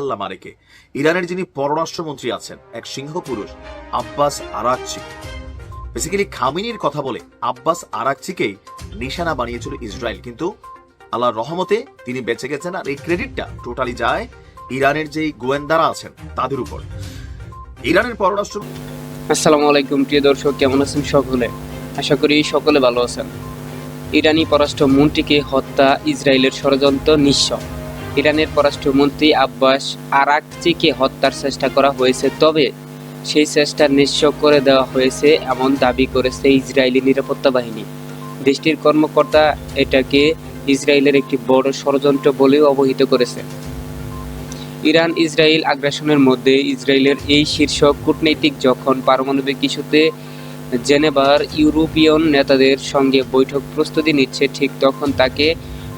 আল্লাহ মারেকে ইরানের যিনি পররাষ্ট্রমন্ত্রী আছেন, এক সিংহ পুরুষ আব্বাস আরাকচি। বেসিক্যালি খামিনির কথা বলে আব্বাস আরাকচিকেই নিশানা বানিয়েছিল ইসরায়েল। কিন্তু আল্লাহর রহমতে তিনি বেঁচে গেছেন আর এই ক্রেডিটটা টোটালি যায় ইরানের যেই গোয়েন্দারা আছেন, তাদের উপর। ইরানের পররাষ্ট্র আসসালামু আলাইকুম, প্রিয় দর্শক, কেমন আছেন সকলে? আশা করি সকলে ভালো আছেন। ইরানি পররাষ্ট্রমন্ত্রীকে হত্যা ইসরায়েলের ষড়যন্ত্র নিঃস্ব। ইরানের পররাষ্ট্রমন্ত্রী আব্বাস আরাকচিকে হত্যার চেষ্টা করা হয়েছে, তবে সেই চেষ্টা নিঃস্ব করে দেওয়া হয়েছে এমন দাবি করেছে ইসরায়েলি নিরাপত্তা বাহিনী। দেশটির কর্মকর্তা এটাকে ইসরায়েলের একটি বড় ষড়যন্ত্র বলেও অবহিত করেছে। ইরান ইসরায়েল আগ্রাসনের মধ্যে ইসরায়েলের এই শীর্ষ কূটনৈতিক যখন পারমাণবিক ইস্যুতে জেনেভার ইউরোপীয়ন নেতাদের সঙ্গে বৈঠক প্রস্তুতি নিচ্ছে, ঠিক তখন তাকে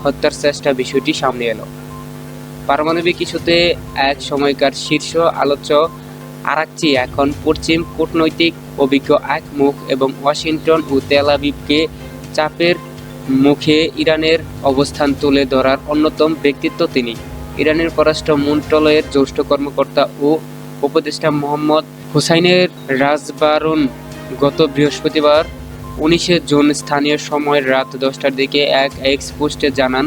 হত্যার চেষ্টা বিষয়টি সামনে এলো। পারমাণবিক ইস্যুতে এক সময়কার শীর্ষ আলোচ্য আরাকচি এখন পশ্চিম কূটনৈতিক, অভিজ্ঞ এক মুখ এবং ওয়াশিংটন ও তেল আবিবকে চাপের মুখে ইরানের অবস্থান তুলে ধরার অন্যতম ব্যক্তিত্ব তিনি। ইরানের পররাষ্ট্র মন্ত্রণালয়ের জ্যেষ্ঠ কর্মকর্তা ও উপদেষ্টা মোহাম্মদ হুসাইনের রাজবারুন গত বৃহস্পতিবার উনিশে জুন স্থানীয় সময় রাত দশটার দিকে এক এক্স পোস্টে জানান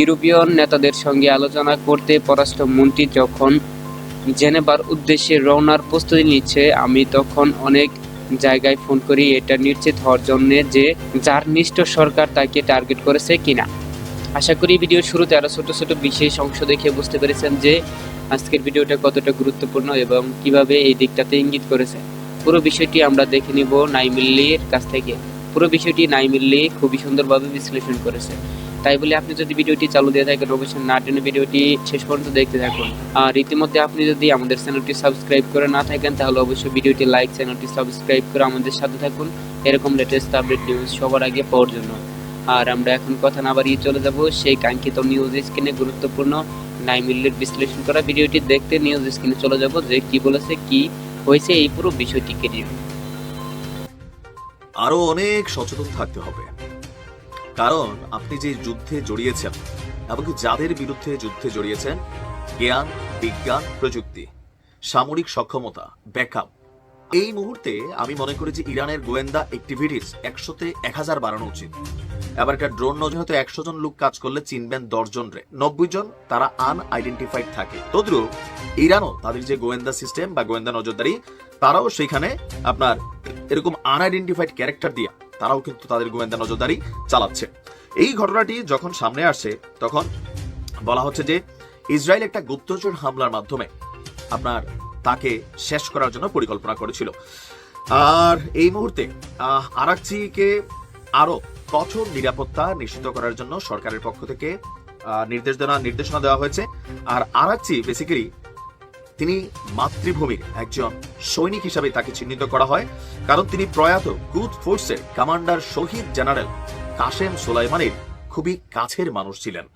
ইউরোপীয় নেতাদের সঙ্গে আলোচনা করতে পররাষ্ট্রমন্ত্রী যখন জেনেভার উদ্দেশ্যে রওনার প্রস্তুতি নিচ্ছে, আমি তখন অনেক জায়গায় ফোন করি, এটা নিশ্চিত হওয়ার জন্য যে যার নিষ্ঠ সরকার তাকে টার্গেট করেছে কিনা। আশা করি ভিডিওর শুরুতে আরও ছোট ছোট বিশেষ অংশ দেখে বুঝতে পেরেছেন যে আজকের ভিডিওটা কতটা গুরুত্বপূর্ণ এবং কীভাবে এই দিকটাতে ইঙ্গিত করেছে। পুরো বিষয়টি আমরা দেখে নিব নাইমিল্লির কাছ থেকে। পুরো বিষয়টি নাইমিল্লি খুবই সুন্দরভাবে বিশ্লেষণ করেছে। তাই বলে আপনি যদি ভিডিওটি চালু দিয়ে থাকেন, অবশ্যই না টেনে ভিডিওটি শেষ পর্যন্ত দেখতে থাকুন। আর ইতিমধ্যে আপনি যদি আমাদের চ্যানেলটি সাবস্ক্রাইব করে না থাকেন, তাহলে অবশ্যই ভিডিওটি লাইক, চ্যানেলটি সাবস্ক্রাইব করে আমাদের সাথে থাকুন। এরকম লেটেস্ট আপডেট নিউজ সবার আগে পাওয়ার জন্য। আর আমরা এখন কথা না বাড়িয়ে চলে যাব সেই কাঙ্ক্ষিত নিউজ স্ক্রিনে গুরুত্বপূর্ণ নাইমিল্লের বিশ্লেষণ করা ভিডিওটি দেখতে নিউজ স্ক্রিনে চলে যাব যে কি বলেছে, কি হয়েছে, এই পুরো বিষয়টিকে নিয়ে। আরও অনেক সচেতন থাকতে হবে। কারণ আপনি যে যুদ্ধে জড়িয়েছেন, এমনকি যাদের বিরুদ্ধে যুদ্ধে জড়িয়েছেন, জ্ঞান, বিজ্ঞান, প্রযুক্তি, সামরিক সক্ষমতা, ব্যাকআপ। এই মুহূর্তে আমি মনে করি যে ইরানের গোয়েন্দা অ্যাক্টিভিটিস একশোতে এক হাজার বাড়ানো উচিত। এবার একটা ড্রোন নজর হয়তো একশো জন লোক কাজ করলে চিনবেন দশ জন রে। নব্বই জন তারা আনআইডেন্টিফাইড থাকে। তদ্রুপ ইরানও তাদের যে গোয়েন্দা সিস্টেম বা গোয়েন্দা নজরদারি, তারাও সেখানে আপনার এরকম আনআইডেন্টিফাইড ক্যারেক্টার দিয়া তারাও কিন্তু তাদের গোয়েন্দা নজরদারি চালাচ্ছে। এই ঘটনাটি যখন সামনে আসে তখন বলা হচ্ছে যে ইসরায়েল একটা গুপ্তচর হামলার মাধ্যমে আপনার তাকে শেষ করার জন্য পরিকল্পনা করেছিল। আর এই মুহূর্তে আরাকচিকে আরও কঠোর নিরাপত্তা নিশ্চিত করার জন্য সরকারের পক্ষ থেকে আহ, নির্দেশ দেওয়া নির্দেশনা দেওয়া হয়েছে। আর আরাকচি বেসিক্যালি তিনি মাতৃভূমির একজন সৈনিক হিসাবে তাকে চিহ্নিত করা হয়, কারণ তিনি প্রয়াত কুদ ফোর্সের কমান্ডার শহীদ জেনারেল কাশেম সোলাইমানের খুবই কাছের মানুষ ছিলেন।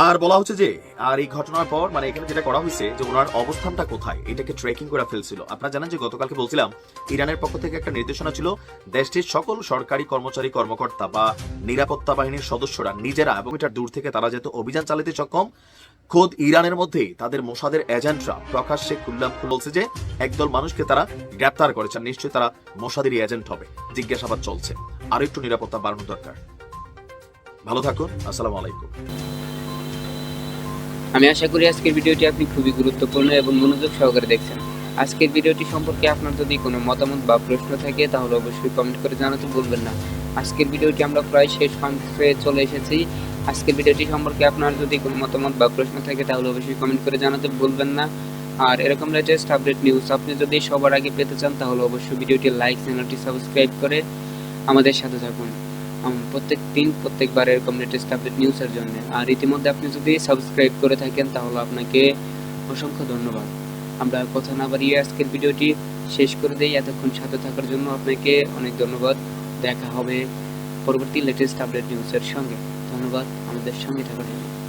আর বলা হচ্ছে যে, আর এই ঘটনার পর মানে এখানে যেটা করা হয়েছে যে ওনার অবস্থানটা কোথায়, এটাকে ট্রেকিং করে ফেলছিল। আপনারা জানেন যে গতকালকে বলছিলাম, ইরানের পক্ষ থেকে একটা নির্দেশনা ছিল, দেশটির সকল সরকারি কর্মচারী, কর্মকর্তা বা নিরাপত্তা বাহিনীর সদস্যরা, নিজেরা এবং মিটার দূর থেকে তারা যেহেতু অভিযান চালাতে সক্ষম, খোদ ইরানের মধ্যেই তাদের মোসাদের এজেন্টরা, প্রকাশ্যে খুল্লাম খুল বলছে যে, একদল মানুষকে তারা গ্রেপ্তার করেছে নিশ্চয়ই তারা মোসাদেরই এজেন্ট হবে। জিজ্ঞাসাবাদ চলছে। আর একটু নিরাপত্তা বাড়ানো দরকার। ভালো থাকুন, আসসালামু আলাইকুম। আমি আশা করি আজকের ভিডিওটি আপনি খুবই গুরুত্বপূর্ণ এবং মনোযোগ সহকারে দেখছেন। আজকের ভিডিওটি সম্পর্কে আপনার যদি কোনো মতামত বা প্রশ্ন থাকে, তাহলে অবশ্যই কমেন্ট করে জানাতে ভুলবেন না। আজকের ভিডিওটি আমরা প্রায় শেষ প্রান্তে চলে এসেছি। আজকের ভিডিওটি সম্পর্কে আপনার যদি কোনো মতামত বা প্রশ্ন থাকে, তাহলে অবশ্যই কমেন্ট করে জানাতে ভুলবেন না। আর এরকম লেটেস্ট আপডেট নিউজ আপনি যদি সবার আগে পেতে চান, তাহলে অবশ্যই ভিডিওটি লাইক চ্যানেলটি সাবস্ক্রাইব করে আমাদের সাথে থাকুন। প্রত্যেক দিন প্রত্যেকবার এরকম লেটেস্ট আপডেট নিউজের জন্য। আর ইতিমধ্যে আপনি যদি সাবস্ক্রাইব করে থাকেন, তাহলে আপনাকে অসংখ্য ধন্যবাদ। আমরা কথা না বাড়িয়ে আজকের ভিডিওটি শেষ করে দিই। এতক্ষণ সাথে থাকার জন্য আপনাকে অনেক ধন্যবাদ। দেখা হবে পরবর্তী লেটেস্ট আপডেট নিউজের সঙ্গে। ধন্যবাদ আমাদের সঙ্গে থাকার জন্য।